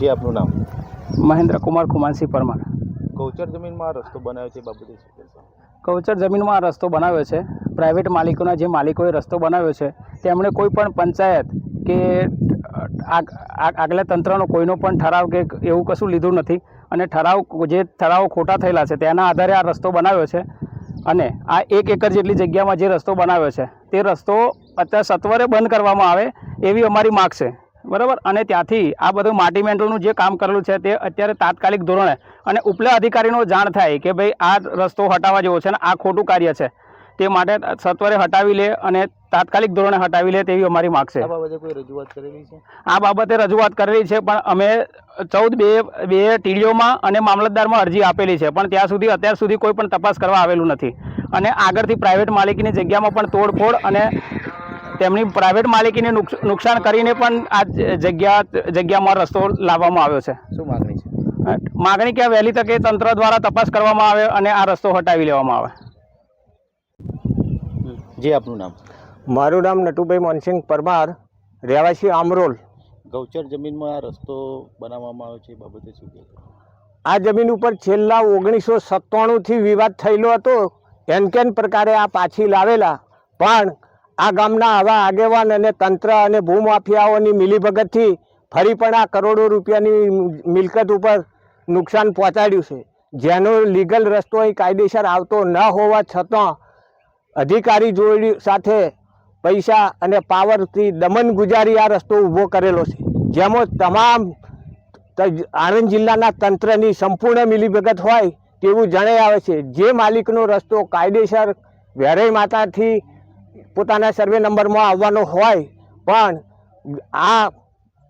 જે આપનું નામ? મહેન્દ્ર કુમાર કુમારસિંહ પરમાર. કૌચર જમીનમાં રસ્તો બનાવ્યો છે બાબતે કૌચર જમીનમાં આ રસ્તો બનાવ્યો છે. પ્રાઇવેટ માલિકોના જે માલિકોએ રસ્તો બનાવ્યો છે તેમણે કોઈ પણ પંચાયત કે આગ- આગ- આગલા તંત્રનો કોઈનો પણ ઠરાવ કે એવું કશું લીધું નથી અને ઠરાવ જે ઠરાવો ખોટા થયેલા છે તેના આધારે આ રસ્તો બનાવ્યો છે અને આ એક એકર જેટલી જગ્યામાં જે રસ્તો બનાવ્યો છે તે રસ્તો અત્યારે સત્વરે બંધ કરવામાં આવે એવી અમારી માગ છે. બરાબર? અને ત્યાંથી આ બધું માટી મેન્ટલનું જે કામ કરેલું છે તે અત્યારે તાત્કાલિક ધોરણે અને ઉપલા અધિકારીનો જાણ થાય કે ભાઈ આ રસ્તો હટાવવા જેવો છે અને આ ખોટું કાર્ય છે તે માટે સત્વરે હટાવી લે અને તાત્કાલિક ધોરણે હટાવી લે તેવી અમારી માગ છે. આ બાબતે રજૂઆત કરેલી છે? પણ અમે ચૌદ બે બે ટીડીઓમાં અને મામલતદારમાં અરજી આપેલી છે પણ ત્યાં સુધી અત્યાર સુધી કોઈ પણ તપાસ કરવા આવેલું નથી. અને આગળથી પ્રાઇવેટ માલિકીની જગ્યામાં પણ તોડફોડ અને તેમની પ્રાઇવેટ માલિકીને નુકસ- નુકસાન કરીને પણ આ જગ્યા જગ્યામાં રસ્તો લાવવામાં આવ્યો છે. શું માંગણી છે? માગણી કે વહેલી તકે તંત્ર દ્વારા તપાસ કરવામાં આવે અને આ રસ્તો હટાવી લેવામાં આવે. જે આપનું નામ? મારું નામ નટુભાઈ મોનસિંહ પરમાર રહેવાસી આમરોલ. ગૌચર જમીનમાં આ રસ્તો બનાવવામાં આવ્યો છે એ બાબતે શું કહેશો? આ જમીન ઉપર છેલ્લા ઓગણીસો સત્તાણુંથી વિવાદ થયેલો હતો. એન કેન પ્રકારે આ પાછી લાવેલા. પણ આ ગામના આવા આગેવાન અને તંત્ર અને ભૂમાફિયાઓની મિલીભગતથી ફરી પણ આ કરોડો રૂપિયાની મિલકત ઉપર નુકસાન પહોંચાડ્યું છે. જેનો લીગલ રસ્તો અહીં કાયદેસર આવતો ન હોવા છતાં અધિકારી જોડી સાથે પૈસા અને પાવરથી દમન ગુજારી આ રસ્તો ઊભો કરેલો છે. જેમાં તમામ આણંદ જિલ્લાના તંત્રની સંપૂર્ણ મિલીભગત હોય તેવું જણાઈ આવે છે. જે માલિકનો રસ્તો કાયદેસર વેરાઈ માતાથી પોતાના સર્વે નંબરમાં આવવાનો હોય, પણ આ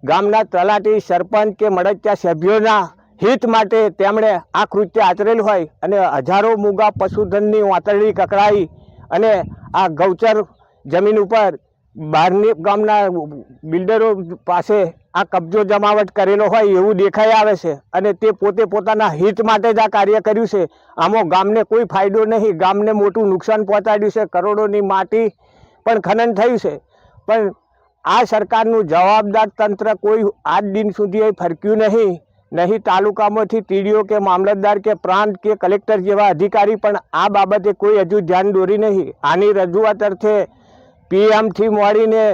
ગામના તલાટી સરપંચ કે મળતિયા સભ્યોના હિત માટે તેમણે આ કૃત્ય આચરેલું હોય અને હજારો મૂગા પશુધનની વાતરડી કકડાઈ અને આ ગૌચર જમીન ઉપર બહારની ગામના બિલ્ડરો પાસે આ કબજો જમાવટ કરેલો હોય એવું દેખાઈ આવે છે અને તે પોતે પોતાના હિત માટે જ આ કાર્ય કર્યું છે. આમાં ગામને કોઈ ફાયદો નહીં. ગામને મોટું નુકસાન પહોંચાડ્યું છે. કરોડોની માટી પણ ખનન થયું છે. પણ આ સરકારનું જવાબદાર તંત્ર કોઈ આજ દિન સુધી ફરક્યું નહીં. નહીં તાલુકામાંથી ટીડીઓ કે મામલતદાર કે પ્રાંત કે કલેક્ટર જેવા અધિકારી પણ આ બાબતે કોઈ હજુ ધ્યાન દોરી નહીં. આની રજૂઆત અર્થે પીએમથી મળીને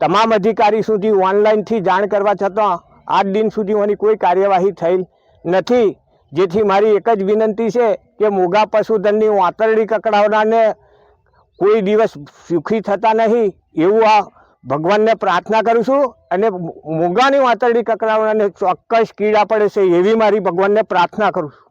તમામ અધિકારી સુધી ઓનલાઈનથી જાણ કરવા છતાં આજ દિન સુધી આની કોઈ કાર્યવાહી થઈ નથી. જેથી મારી એક જ વિનંતી છે કે મોગા પશુધનની વાતરડી કકડાવનારને કોઈ દિવસ સુખી થતા નહીં. એવું આ ભગવાનને પ્રાર્થના કરું છું અને મોગાની વાતરડી કકડાવનારને ચોક્કસ કીડા પડે છે એવી મારી ભગવાનને પ્રાર્થના કરું છું.